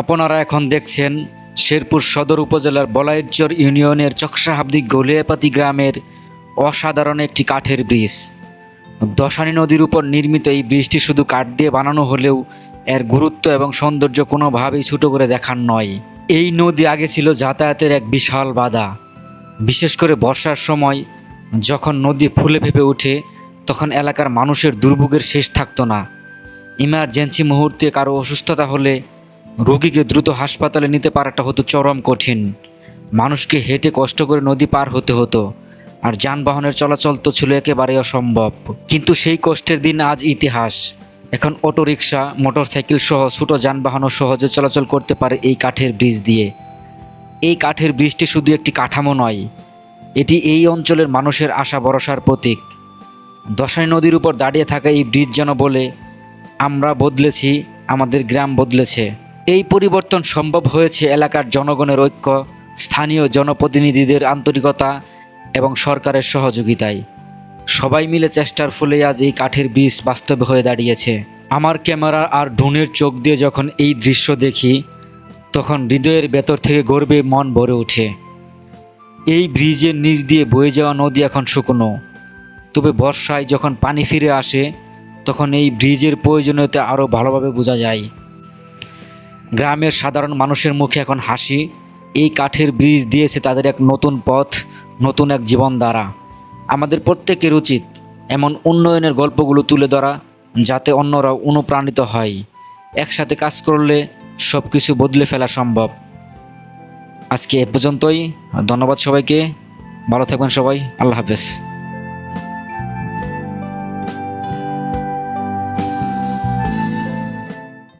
আপনারা এখন দেখছেন শেরপুর সদর উপজেলার বলাইরচর ইউনিয়নের চকসাহাবদি গলিয়াপাতি গ্রামের অসাধারণ একটি কাঠের ব্রিজ। দশানী নদীর উপর নির্মিত এই ব্রিজটি শুধু কাঠ দিয়ে বানানো হলেও এর গুরুত্ব এবং সৌন্দর্য কোনোভাবেই ছোটো করে দেখার নয়। এই নদী আগে ছিল যাতায়াতের এক বিশাল বাধা। বিশেষ করে বর্ষার সময় যখন নদী ফুলে ফেপে ওঠে, তখন এলাকার মানুষের দুর্ভোগের শেষ থাকতো না। ইমার্জেন্সি মুহূর্তে কারও অসুস্থতা হলে রোগীকে দ্রুত হাসপাতালে নিতে পারাটা হতো চরম কঠিন। মানুষকে হেঁটে কষ্ট করে নদী পার হতে হতো, আর যানবাহনের চলাচল তো ছিল একেবারে অসম্ভব। কিন্তু সেই কষ্টের দিন আজ ইতিহাস। এখন অটোরিকশা, মোটরসাইকেল সহ ছোটো যানবাহনও সহজে চলাচল করতে পারে এই কাঠের ব্রিজ দিয়ে। এই কাঠের ব্রিজটি শুধু একটি কাঠামো নয়, এটি এই অঞ্চলের মানুষের আশা ভরসার প্রতীক। দশাই নদীর উপর দাঁড়িয়ে থাকা এই ব্রিজ যেন বলে, আমরা বদলেছি, আমাদের গ্রাম বদলেছে। এই পরিবর্তন সম্ভব হয়েছে এলাকার জনগণের ঐক্য, স্থানীয় জনপ্রতিনিধিদের আন্তরিকতা এবং সরকারের সহযোগিতায়। সবাই মিলে চেষ্টার ফলে আজ এই কাঠের ব্রিজ বাস্তবে হয়ে দাঁড়িয়েছে। আমার ক্যামেরা আর ড্রোনের চোখ দিয়ে যখন এই দৃশ্য দেখি, তখন হৃদয়ের ভেতর থেকে গর্বে মন ভরে ওঠে। এই ব্রিজের নিচ দিয়ে বয়ে যাওয়া নদী এখন শুকনো। তবে বর্ষায় যখন পানি ফিরে আসে, তখন এই ব্রিজের প্রয়োজনীয়তা আরও ভালোভাবে বোঝা যায়। গ্রামের সাধারণ মানুষের মুখে এখন হাসি। এই কাঠের ব্রিজ দিয়েছে তাদের এক নতুন পথ, নতুন এক জীবনধারা। আমাদের প্রত্যেকের উচিত এমন উন্নয়নের গল্পগুলো তুলে ধরা, যাতে অন্যরাও অনুপ্রাণিত হয়। একসাথে কাজ করলে সব কিছু বদলে ফেলা সম্ভব। আজকে এ পর্যন্তই। ধন্যবাদ সবাইকে। ভালো থাকবেন সবাই। আল্লাহ হাফেজ।